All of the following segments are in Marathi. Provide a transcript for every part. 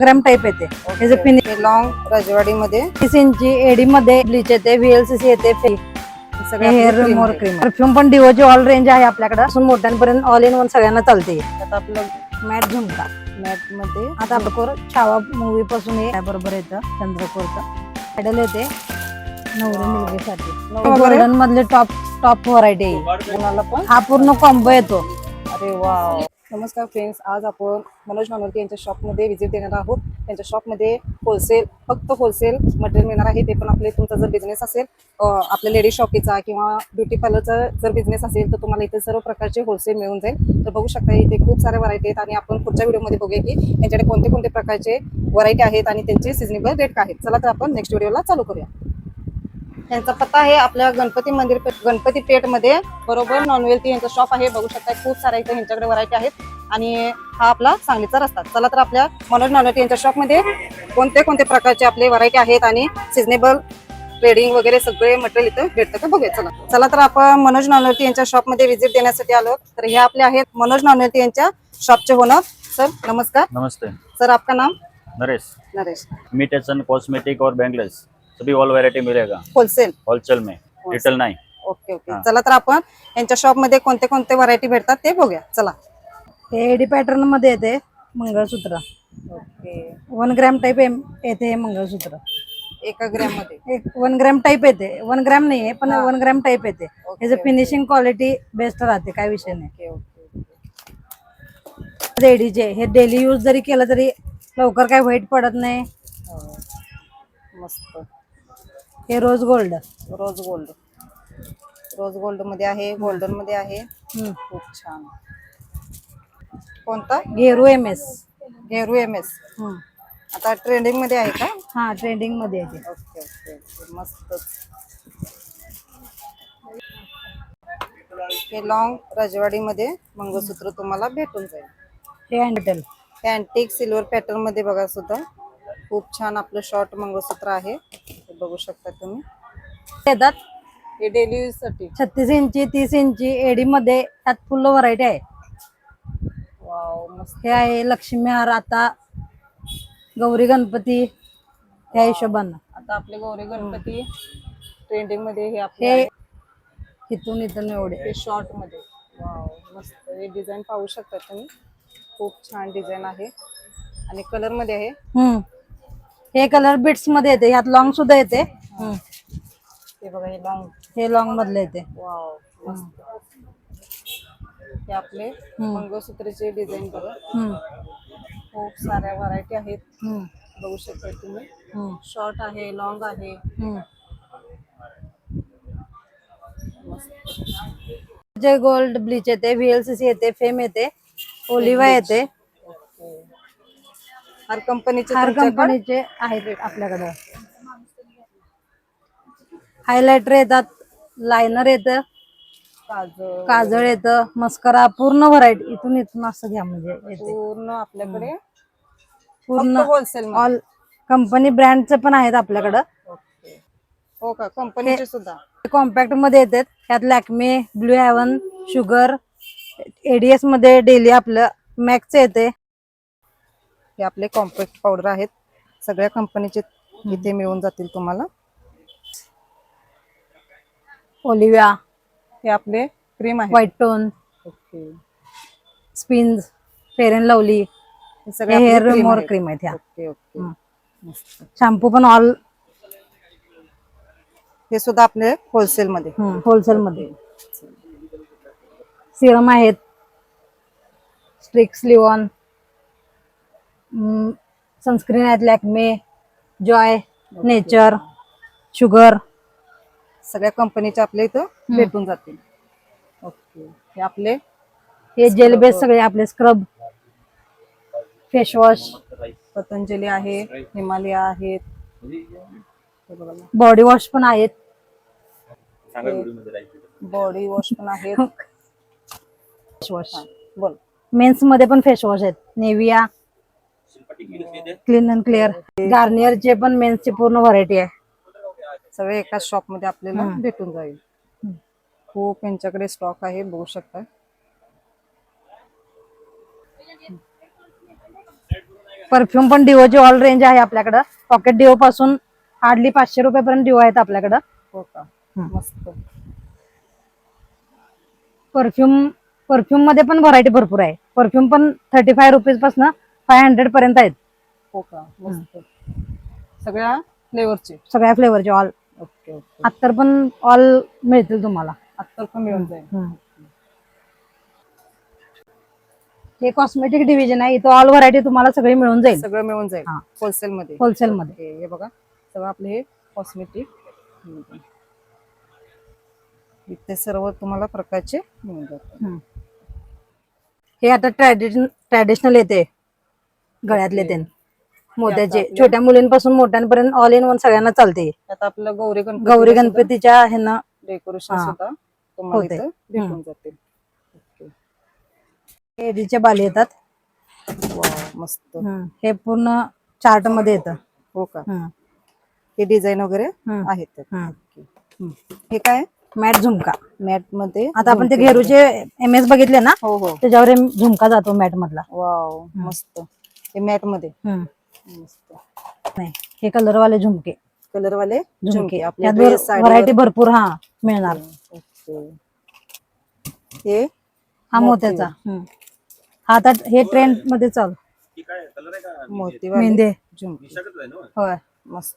ग्रॅम टाईप येते. त्याचं फिनिश लॉंग राजवाडीमध्ये. तीस इंची एडी मध्ये ब्लीच येते व्हीएलसीसी येते सगळे हेअर आपले रिमोर. क्रीम परफ्यूम पण डिओची ऑल रेंज आहे आपल्याकडे. असून मोठ्यांपर्यंत ऑल इन वन सगळ्यांना चालते. आता आपलं मॅट झुमका. मॅटमध्ये आता आपण छावा मूवी पासून हे बरोबर येतं चंद्रपूरचं मेडल येते. नवरी मुलगीसाठी? गोल्डन मधले टॉप टॉप व्हरायटी आहे हा पूर्ण कॉम्बो येतो. अरे वा नमस्कार फ्रेंड्स आज आपण मनोज नानोरके यांच्या शॉपमध्ये व्हिजिट देणार आहोत. त्यांच्या शॉपमध्ये होलसेल फक्त होलसेल मटेरियल मिळणार आहे. ते पण आपले तुमचा जर बिझनेस असेल आपल्या लेडीज शॉपीचा किंवा ब्युटी पार्लरचा जर बिझनेस असेल तर तुम्हाला इथे सर्व प्रकारचे होलसेल मिळून जाईल. तर बघू शकता इथे खूप साऱ्या व्हरायटी आहेत आणि आपण पुढच्या व्हिडिओमध्ये बघूया की यांच्याकडे कोणते कोणते प्रकारचे व्हरायटी आहेत आणि त्यांचे सिजनेबल रेट काय आहेत. चला तर आपण नेक्स्ट व्हिडिओला चालू करूया. यांचा पत्ता आहे आपल्या गणपती मंदिर गणपती पेठमध्ये. बरोबर नॉनवेल्टी यांचा शॉप आहे. बघू शकता खूप साऱ्या इथे यांच्याकडे व्हरायटी आहेत. आणि हा आपला सांगलीचा रस्ता. चला तर आपल्या मनोज नॉनवेल्टी यांच्या शॉपमध्ये कोणते कोणते प्रकारचे आपले व्हरायटी आहेत आणि सिजनेबल ट्रेडिंग वगैरे सगळे मटेरियल इथं भेटतं का? बघूया. चला. चला तर आपण मनोज नॉनवेल्टी यांच्या शॉपमध्ये व्हिजिट देण्यासाठी आलो. तर हे आपले आहेत मनोज नॉनवेल्टी यांच्या शॉपचे ओनर सर नमस्कार. नमस्ते. सर आपका नाम? नरेश. नरेश. इमिटेशन कॉस्मेटिक और बैंगल्स सभी ऑल वैरायटी मिलेगा। होलसेल होलसेल में रिटेल नहीं। Okay okay. चला तर आपण यांच्या शॉपमध्ये कोणते कोणते व्हरायटी भेटतात ते बघूया. चला. हे एडी पॅटर्नमध्ये येते mangalsutra. Okay one gram type येते हे मंगळसूत्र. एका ग्रॅममध्ये. एक वन ग्रॅम टाईप येते. वन ग्रॅम नाही आहे पण हा. वन ग्रॅम टाईप येते. याचं फिनिशिंग क्वालिटी बेस्ट राहते काय विषय नाही. रेडीचे हे डेली यूज जरी केलं तरी लवकर काय वाईट पडत नाही. हो. मस्त. हे रोज गोल्ड. Rose gold. रोज गोल्डमध्ये आहे गोल्डनमध्ये आहे. खूप छान. कोणता? घेरू एम एस घेरू एम एस आता ट्रेंडिंगमध्ये आहे का? हा ट्रेंडिंगमध्ये येते ओके ओके ओके. मस्तच. हे लॉंग राजवाडीमध्ये मंगळसूत्र तुम्हाला भेटून जाईल. हे हँडल अँटिक सिल्वर पॅटर्नमध्ये बघा सुद्धा. खूप छान आपलं शॉर्ट मंगळसूत्र आहे. हे बघू शकता तुम्ही. येतात हे डेली यूजसाठी. छत्तीस इंची तीस इंची एडी मध्ये त्यात फुल व्हरायटी आहे. वाव मस्त. हे आहे लक्ष्मी हार आता गौरी गणपती ह्या हिशोबानं. आता आपले गौरी गणपती ट्रेंडिंगमध्ये हे आपले हे. इथून इथून एवढे. हे शॉर्टमध्ये. वाव मस्त. हे डिझाईन पाहू शकता तुम्ही. खूप छान डिझाईन आहे. आणि कलरमध्ये आहे. हम्म. हे कलर बिट्समध्ये येते ह्यात लॉंग सुद्धा येते. हे बघा हे लॉंग हे लॉंग मधले येते. वाव मस्त. हे आपले मंगळसूत्रचे डिझाईन बघा. हम्म. खूप साऱ्या व्हरायटी आहेत. हम्म. बघू शकता तुम्ही. हम्म. शॉर्ट आहे लॉंग आहे. हम्म. जे गोल्ड ब्लीच येते व्हीएलसीसी येते फेम येते ओलिवा येते. हर कंपनीचे हर तुमच्याकडे? कंपनीचे आहेत आपल्याकडे. हायलायटर येतात लायनर येतं काजळ. काजळ येतं मस्करा पूर्ण व्हरायटी इथून इथून असं घ्या म्हणजे येते. पूर्ण आपल्याकडे? पूर्ण होलसेल ऑल कंपनी ब्रँडचे पण आहेत आपल्याकडं. ओके. हो का? कंपनीचे सुद्धा? कॉम्पॅक्टमध्ये येतात. त्यात लॅक्मे ब्लू हेवन शुगर एडीएसमध्ये डेली आपलं मॅक्स येते. हे आपले कॉम्पॅक्ट पावडर आहेत. सगळ्या कंपनीचे इथे मिळून जातील तुम्हाला. ओलिव्या हे आपले क्रीम आहे व्हाईट टोन ओके स्पिन्स फेअर अँड लवली सगळे हेअर आपले cream मोर आहेत. क्रीम आहेत ह्या. Okay okay. शॅम्पू पण ऑल हे सुद्धा आपले होलसेल मध्ये. होलसेल मध्ये. सिरम आहेत. स्ट्रिक्स लिओन सनस्क्रीन आहेत लॅक्मे जॉय नेचर शुगर सगळ्या कंपनीचे आपले इथं भेटून जातील. ओके हे आपले हे जेल बेस सगळे आपले स्क्रब फेसवॉश पतंजली आहे हिमालय आहेत. बॉडी वॉश पण आहेत. बॉडी वॉश पण आहेत. फेसवॉश बोल. मेन्समध्ये पण फेसवॉश आहेत. नेविया क्लीन अँड क्लिअर गार्नियरचे पण मेन्सची पूर्ण व्हरायटी आहे. सगळे एकाच शॉपमध्ये आपल्याला भेटून जाईल. खूप यांच्याकडे स्टॉक आहे बघू शकता. परफ्यूम पण डिओची ऑल रेंज आहे आपल्याकडं. पॉकेट डिओ पासून हार्डली पाचशे रुपयापर्यंत डिओ आहेत आपल्याकडं. हो का. मस्त. परफ्यूम परफ्यूममध्ये पण व्हरायटी भरपूर आहे. परफ्यूम पण थर्टी फाय रुपीजपासून फाय हंड्रेड पर्यंत आहेत. हो का? मस्त. सगळ्या फ्लेवरचे सगळ्या फ्लेवरचे ऑल ओके ओके. अत्तर पण ऑल मिळतील तुम्हाला. अत्तर पण मिळून जाईल. हे कॉस्मेटिक डिव्हिजन आहे. इथं ऑल व्हरायटी तुम्हाला सगळी मिळून जाईल. सगळं मिळून जाईल. हा. होलसेल मध्ये. होलसेल मध्ये. हे बघा. सगळं आपले हे कॉस्मेटिक इथे सर्व तुम्हाला प्रकारचे मिळून जातात हम्म. हे आता ट्रॅडिशन ट्रॅडिशनल येते. गळ्यातले ते मोत्याचे छोट्या मुलींपासून मोठ्यांपर्यंत ऑल इन वन सगळ्यांना चालते. आता आपलं गौरी गणपती गौरी गणपतीच्या ह्यांना. डेकोरेशन. सुद्धा तुम्हाला होते. इथं भेटून जातील. ओके. एडीचे बाले येतात. मस्त. हे पूर्ण चार्टमध्ये येतं. हो का. हे डिझाईन वगैरे. आहेत. हे काय? मॅट झुमका. मॅटमध्ये आता आपण ते घेरूचे एम एस बघितले ना हो हो. त्याच्यावर झुमका जातो मॅट मधला वाव मस्त. हे मॅटमध्ये. मस्त. नाही हे कलर वाले झुमके. कलर वाले झुमके. झुमके आपले त्यात dress, साडीवर- व्हरायटी भरपूर हा मिळणार. ओके. हे? हा मोत्याचा. हा आता हे ट्रेंडमध्ये चालू. मोतीवाले मेहंदी. झुमके. होय. मस्त.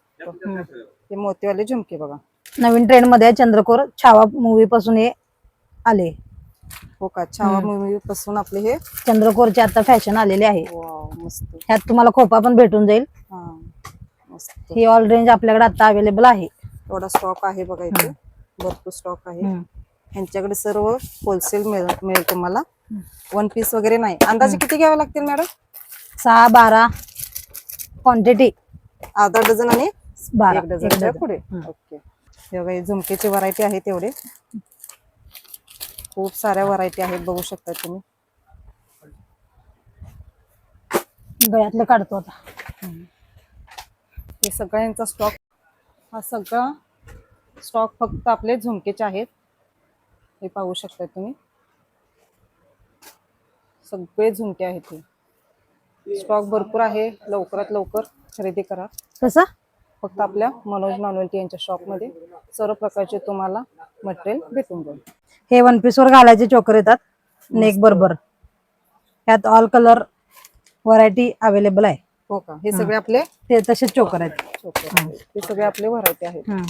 हे मोतीवाले झुमके बघा. नवीन ट्रेंडमध्ये आहे चंद्रकोर छावा मूवी पासून हे आले. हो का? छावा मूवी पासून आपले हे चंद्रकोरचे आता फॅशन आलेले आहे. मस्त. ह्यात तुम्हाला खोपा पण भेटून जाईल. हा मस्त. ही ऑल रेंज आपल्याकडे आता अवेलेबल आहे. थोडा स्टॉक आहे बघा इथे. भरपूर स्टॉक आहे. हम्म. यांच्याकडे सर्व होलसेल मिळेल तुम्हाला. वन पीस वगैरे नाही. अंदाजे किती घ्यावे लागतील मॅडम सहा बारा. क्वांटिटी अर्धा डझन आणि बारा. डझनच्या डझन. पुढे. ओके बघा झुमकेची व्हरायटी आहे तेवढे खूप साऱ्या व्हरायटी आहेत बघू शकता तुम्ही. गळ्यातलं काढतो आता. हे सगळ्यांचा स्टॉक हा सगळा स्टॉक फक्त आपले झुमकेचे आहेत. हे पाहू शकता तुम्ही. सगळे झुमके आहेत हे. स्टॉक भरपूर आहे. लवकरात लवकर खरेदी करा. कसं? फक्त आपल्या मनोज नॉनवेल्टी यांच्या शॉपमध्ये सर्व प्रकारचे तुम्हाला मटेरियल भेटून जाईल. हे वन पीस वर घालायचे चोकर येतात. नेक बरोबर यात ऑल कलर व्हरायटी अवेलेबल आहे. हो का? हे सगळे आपले ते तसेच चोकर आहेत. चोकर आहेत. हे. सगळे आपले व्हरायटी आहेत. हम्म.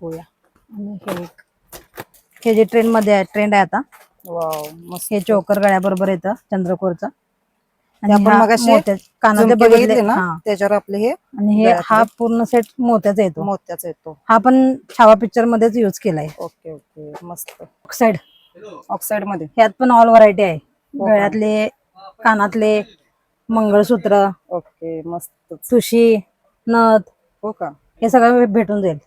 होया. आणि हे एक. हे जे ट्रेंडमध्ये आहे ट्रेंड आहे आता. वाव मस्त. हे चोकर गळ्याबरोबर येतं चंद्रकोरचं. आपण मगाशी बघितले ना. त्याच्यावर आपले हे आणि हे. हा पूर्ण सेट मोत्याचा येतो. मोत्याचा येतो. हा पण छावा पिक्चर मध्येच युज केलाय. Okay okay. मस्त. साइड ऑक्साइडमध्ये. ह्यात पण ऑल व्हरायटी आहे. हो? गळ्यातले कानातले मंगळसूत्र ओके मस्त तुशी नथ हो का? हे सगळं भेटून जाईल.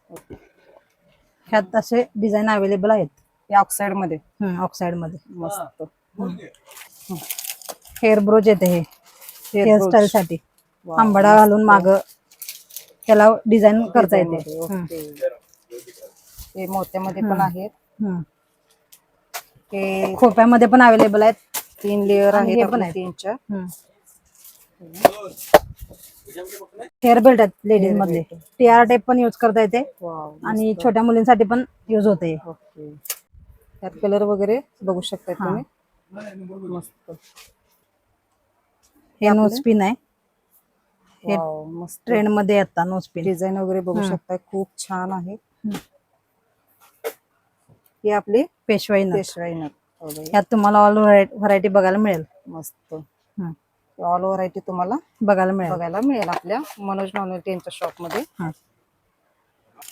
ह्यात असे डिझाईन अवेलेबल आहेत. ऑक्साइडमध्ये. ऑक्साइडमध्ये. मस्त. हेअर ब्रोच येते हे. हेअरस्टाईल. साठी आंबाडा घालून माग त्याला डिझाईन करता येते. हे मोत्यामध्ये पण आहेत. हे खोप्यामध्ये पण अवेलेबल आहेत. तीन लेअर आहेत पण. तीनच्या. हेअर बेल्ट आहेत लेडीज मधले टी आर टाईप पण युज करता येते. आणि छोट्या मुलींसाठी पण युज होते त्यात कलर वगैरे बघू शकता तुम्ही. मस्त. हे नो स्पिन आहे. हे मस्त. ट्रेंडमध्ये आता नो स्पिन डिझाईन वगैरे बघू शकता खूप छान आहे. ही आपली पेशवाई. पेशवाई नथ वगैरे. यात तुम्हाला ऑल व्हरायटी बघायला मिळेल. मस्त. ऑल व्हरायटी तुम्हाला बघायला मिळेल. बघायला मिळेल आपल्या मनोज नॉनवेल्टी यांच्या शॉपमध्ये. हा.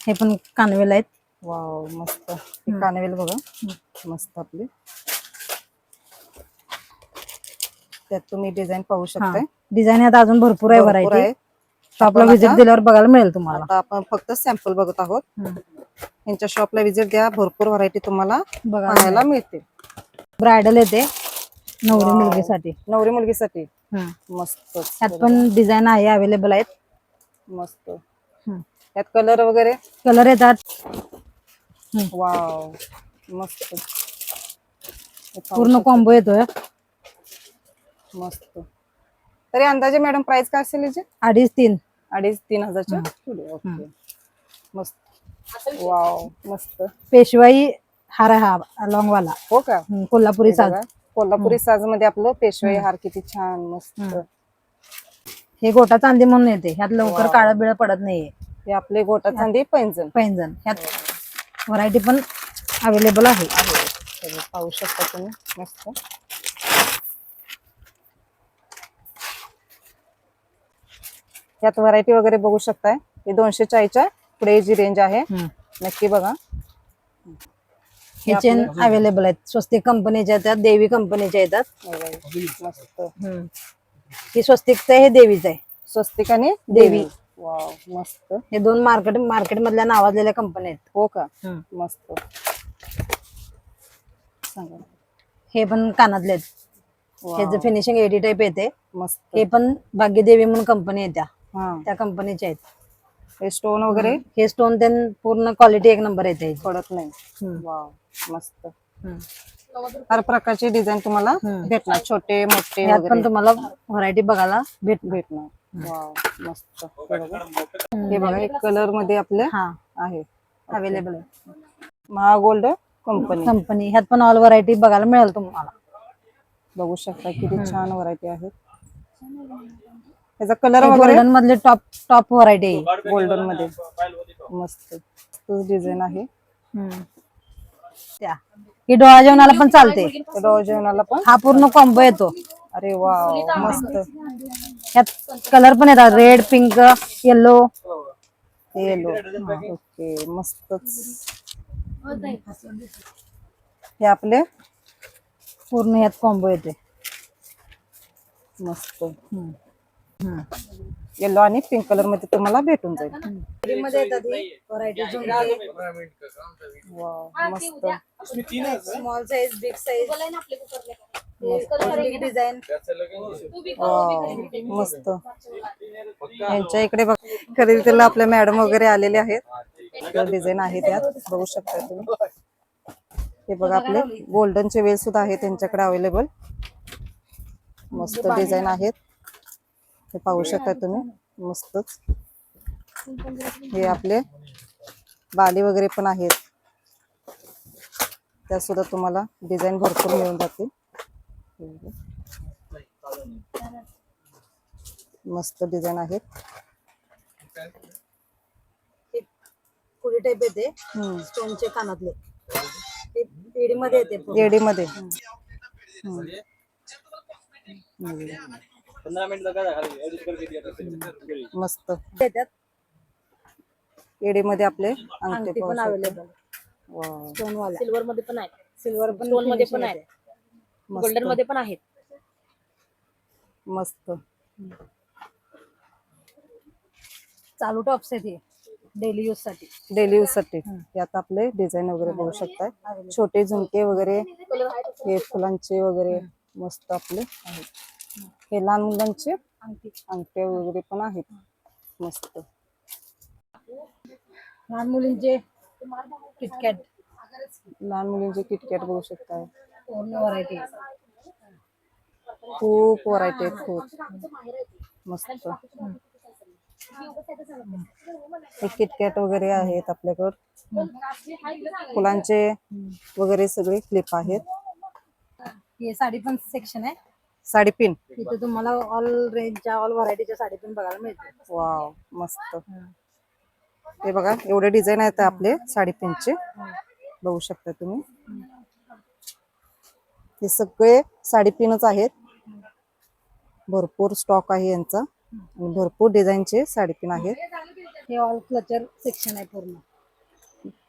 हे पण कानवेल आहेत. वाव मस्त. हे कानवेल बघा. मस्त आपले. त्यात तुम्ही डिझाईन पाहू शकताय. डिझाईन यात अजून भरपूर आहे भरपूर व्हरायटी आहे. शॉपला व्हिजिट आता- दिल्यावर बघायला मिळेल तुम्हाला. आता आपण फक्त सॅम्पल बघत आहोत. यांच्या शॉपला विजिट द्या. भरपूर व्हरायटी तुम्हाला बघायला मिळते ब्रायडल येते. नवरी मुलगीसाठी. नवरी मुलगीसाठी. मस्त. यात पण डिझाईन आहे अवेलेबल आहेत. मस्त. त्यात कलर वगैरे? कलर येतात. वाव मस्त. पूर्ण शकता. कॉम्बो येतोय. मस्त. तरी अंदाजे मॅडम प्राइस काय असेल याची? अडीच तीन. अडीच तीन हजारच्या पुढे. ओके. मस्त. वाव मस्त. पेशवाई हार आहे हा लॉंग वाला हो का? हम्म, कोल्हापुरी हे साज. बघा, कोल्हापुरी साजमध्ये आपलं पेशवाई हार किती छान मस्त. हम्म. हे गोटा चांदी म्हणून येते. ह्यात लवकर काळं बिळ पडत नाहीये. हे आपले गोटा चांदी पैंजण. पैंजण. ह्यात व्हरायटी पण अवेलेबल आहे. हे पाहू शकता तुम्ही. मस्त. यात व्हरायटी वगैरे बघू शकताय. हे दोनशे चाळीसच्या पुढे जी रेंज आहे. नक्की बघा. हे चेन अवेलेबल आहेत. स्वस्तिक कंपनीच्या येतात देवी कंपनीच्या येतात. हे मस्त ही स्वस्तिकचं हे देवीचं आहे. स्वस्तिक आणि देवी. मस्त. हे दोन मार्केट मार्केट मधल्या नावाजलेल्या कंपन्या आहेत. हो का. मस्त. हे पण कानातले आहेत. ह्याचं फिनिशिंग एडी टाईप येते. मस्त. हे पण भाग्यदेवी म्हणून कंपनी आहे त्या. हा. त्या कंपनीच्या आहेत. हे स्टोन वगैरे? हे. स्टोन त्यांनी पूर्ण क्वालिटी एक नंबर येते. पडत नाही. हम्म. वाव मस्त. हम्म. हर प्रकारची डिझाईन तुम्हाला हम्म. भेटणार. छोटे मोठे यात वगैरे. पण तुम्हाला व्हरायटी बघायला भेट भेटणार. वाव मस्त. हे बघा हे कलरमध्ये आपले हा. आहे. अवेलेबल आहे. महागोल्ड कंपनी कंपनी ह्यात पण ऑल व्हरायटी बघायला मिळेल तुम्हाला. बघू शकता किती छान व्हरायटी आहेत त्याचा कलर वगैरे? गोल्डन मधले टॉप टॉप व्हरायटी आहे गोल्डनमध्ये. मस्त. डिझाईन आहे. हम्म. त्या. ही डोळा जेवणाला पण चालते. डॉ जेवणाला पण? हा पूर्ण कॉम्बो येतो. अरे वाव मस्त. ह्यात कलर पण येतात. Red pink yellow yellow okay मस्तच. हे आपले? पूर्ण ह्यात कॉम्बो येते. मस्त. हम्म. येलो आणि पिंक कलरमध्ये तुम्हाला भेटून जाईल. मध्ये येतात ही. व्हरायटी वाव मस्त. Small size big size design मस्त यांच्या इकडे बघ खरेदीला आपल्या मॅडम वगैरे आलेले आहेत. डिझाईन आहे त्यात. बघू शकता तुम्ही. हे बघा आपले गोल्डनचे वेल सुद्धा आहेत त्यांच्याकडे अवेलेबल मस्त डिझाईन आहेत. हे पाहू शकता तुम्ही. मस्तच. हे आपले बाली वगैरे पण आहेत. त्यात सुद्धा तुम्हाला डिझाईन भरपूर मिळून जातील. बघा. मस्त डिझाईन आहेत. पुढे टाईप येते. स्टोनचे कानातले. ते पेडी मध्ये येते पूर्ण. पंद्रह मिनट मस्त. येडीमध्ये आपले अंगठे पण. अवेलेबल वाव, स्टोन वाला सिल्वर मध्ये पण आहे सिल्वर पण स्टोनमध्ये पण आहे. गोल्डनमध्ये पण आहेत. मस्त. चालू टॉप्स आहेत हे. डेली यूजसाठी. डेली यूजसाठी. यात आपले डिझाईन वगैरे बघू शकताय. छोटे झुमके वगैरे हे फुलांचे वगैरे मस्त आपले आहेत. हे लहान मुलांचे अंगठी. अंगठे वगैरे पण आहेत. मस्त. लहान मुलींचे किटकॅट लहान मुलींचे किटकॅट बघू पूर्ण व्हरायटी खूप व्हरायटी आहेत खूप. मस्त. हे किटकॅट वगैरे आहेत आपल्याकडं. फुलांचे वगैरे सगळे क्लिप आहेत. हे साडी पण सेक्शन आहे. साडी पिन. तिथे तुम्हाला ऑल रेंजच्या ऑल व्हरायटीच्या साडी पण बघायला मिळते वाव मस्त. हे. बघा एवढे डिझाईन आहेत आपले साडी पिनचे. बघू शकता तुम्ही. हे. सगळे साडी पिनच आहेत. भरपूर स्टॉक आहे यांचा. आणि भरपूर डिझाईनचे साडी पिन आहेत. हे ऑल क्लचर सेक्शन आहे पूर्ण.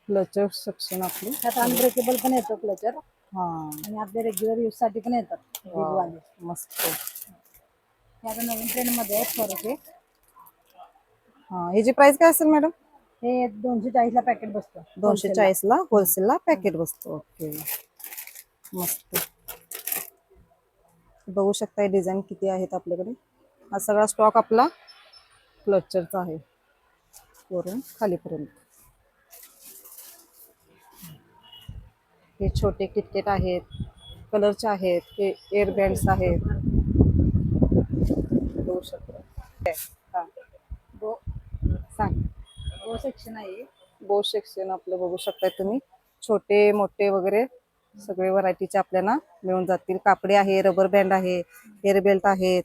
क्लचर सेक्शन आपले. त्यात अनब्रेकेबल पण येतो क्लचर आणि आपले रेग्युलर यूजसाठी पण येतात वाले मस्त. हे आता नवीन ट्रेंडमध्ये आहेत थोडेसे हा. ह्याची प्राइस काय असेल मॅडम हे दोनशे चाळीस ला पॅकेट बसतं. दोनशे चाळीस ला. होलसेलला पॅकेट बसतो. ओके मस्त. बघू शकता डिझाईन किती आहेत आपल्याकडे. हा सगळा स्टॉक आपला क्लचरचा आहे. वरून खालीपर्यंत. हे छोटे किटकेट आहेत कलरचे आहेत हे एअर बँड्स आहेत. बघू शकता. हा. बो सांग. सेक्शन आहे. सेक्शन आपलं बघू शकताय तुम्ही. छोटे मोठे वगैरे सगळे व्हरायटीचे आपल्याला मिळून जातील. कापडे आहे रबर बँड आहे हेअर बेल्ट आहेत.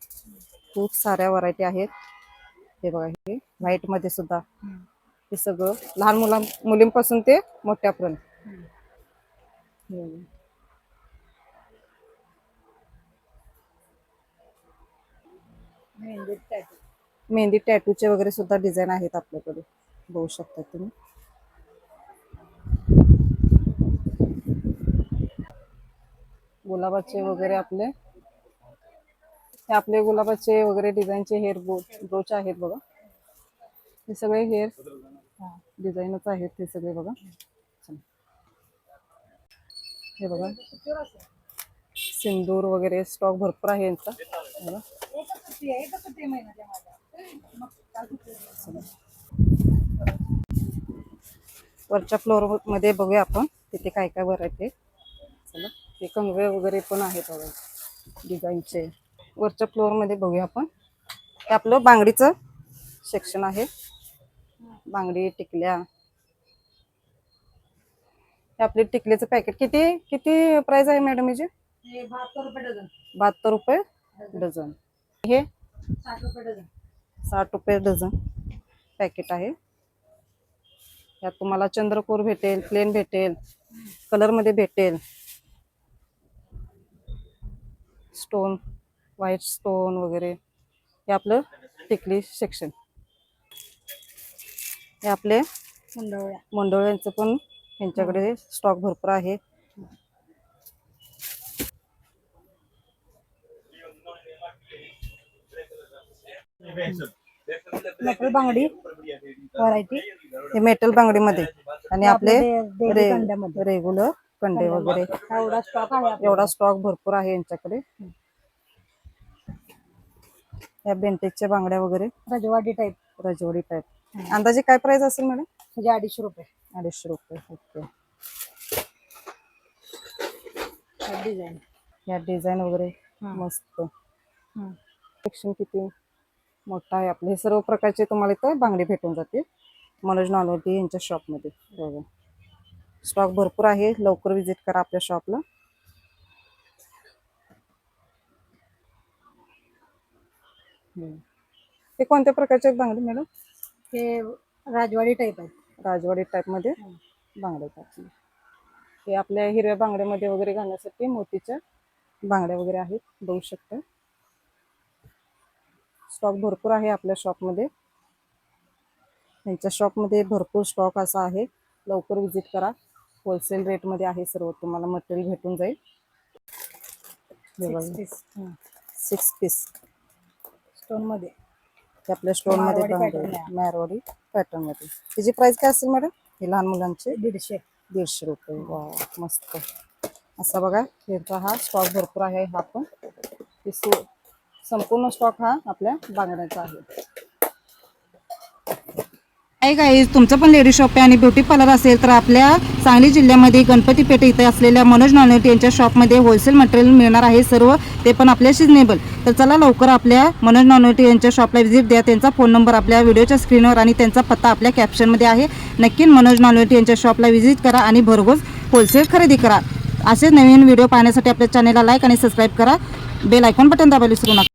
खूप साऱ्या व्हरायटी आहेत. हे बघा हे व्हाईटमध्ये सुद्धा. हे सगळं लहान मुलां मुलींपासून ते मोठ्यापर्यंत. हम्म. मेहंदी tattoo. मेहंदी टॅटूचे वगैरे सुद्धा डिझाईन आहेत आपल्याकडे. बघू शकता तुम्ही. गुलाबाचे वगैरे आपले. हे आपले गुलाबाचे वगैरे डिझाईनचे हेअर बो ब्रोच आहेत बघा. हे सगळे हेअर डिझाईनच आहेत हे सगळे बघा. हे बघा. सिंदूर वगैरे स्टॉक भरपूर आहे यांचा. वरच्या फ्लोअरमध्ये बघूया आपण तिथे काय काय व्हरायटी चला. ते कंगवे वगैरे पण आहेत बघा. डिझाईनचे वरच्या फ्लोअरमध्ये बघूया आपण. हे आपलं बांगडीचं सेक्शन आहे. बांगडी टिकल्या. हे आपले टिकल्याचं पॅकेट किती किती प्राइस आहे मॅडम याची हे बहात्तर रुपये डझन. हे? साठ रुपये डझन. पॅकेट आहे. यात तुम्हाला चंद्रकोर भेटेल प्लेन भेटेल कलरमध्ये भेटेल. स्टोन व्हाईट स्टोन वगैरे. हे आपलं टिकली सेक्शन हे आपले मंडवळ्या. मंडोळ्यांचं पण यांच्याकडे स्टॉक भरपूर आहे. मेटल बांगडी व्हरायटी हे मेटल बांगडीमध्ये. आणि आपले. रेग्युलर कंडे वगैरे. एवढा स्टॉक आहे. एवढा स्टॉक भरपूर आहे यांच्याकडे. या बेंटेजच्या बांगड्या वगैरे. रजवाडी टाईप रजवाडी टाईप अंदाजे काय प्राइस असेल मॅडम म्हणजे अडीचशे रुपये. अडीचशे रुपये ओके डिझाईन या डिझाईन वगैरे मस्त सेक्शन किती मोठा आहे आपले. हे सर्व प्रकारचे तुम्हाला इथं बांगडी भेटून जाते मनोज नॉनवटी यांच्या शॉपमध्ये. बघा. स्टॉक भरपूर आहे. लवकर विजिट करा आपल्या शॉपला हे कोणत्या प्रकारचे आहेत बांगडी मॅडम हे राजवाडी टाईप आहे राजवाडी टाईपमध्ये बांगड्या टाकली. हे आपल्या हिरव्या बांगड्यामध्ये वगैरे घालण्यासाठी मोतीच्या बांगड्या वगैरे आहेत बघू शकता. स्टॉक भरपूर आहे आपल्या शॉपमध्ये त्यांच्या शॉपमध्ये भरपूर स्टॉक असा आहे. लवकर विजिट करा. होलसेल रेटमध्ये आहे सर्व. तुम्हाला मटेरियल भेटून जाईल. सिक्स पीस स्टोनमध्ये. ते आपल्या बांगड्या pattern आहे. मारवाडी पॅटर्नमध्ये त्याची प्राइस काय असेल मॅडम हे लहान मुलांचे? दीडशे. दीडशे रुपये. वा मस्त. असा बघा हेरचा हा स्टॉक भरपूर आहे. हा पण संपूर्ण स्टॉक हा आपल्या बांगड्याचा आहे. आहे काही तुमचं पण लेडी शॉप आहे आणि ब्युटी पार्लर असेल तर आपल्या सांगली जिल्ह्यामध्ये गणपती पेठ इथे असलेल्या मनोज नॉनवटी यांच्या शॉपमध्ये होलसेल मटेरियल मिळणार आहे सर्व. ते पण आपल्या सिजनेबल तर चला लवकर आपल्या मनोज नॉनवटी यांच्या शॉपला व्हिजिट द्या. त्यांचा फोन नंबर आपल्या व्हिडिओच्या स्क्रीनवर आणि त्यांचा पत्ता आपल्या कॅप्शनमध्ये आहे. नक्की मनोज नॉनवटी यांच्या शॉपला व्हिजिट करा आणि भरघोस होलसेल खरेदी करा. असेच नवीन व्हिडिओ पाहण्यासाठी आपल्या चॅनेलला लाईक आणि सबस्क्राईब करा. बेल आयकॉन बटन दाबायला विसरू नका.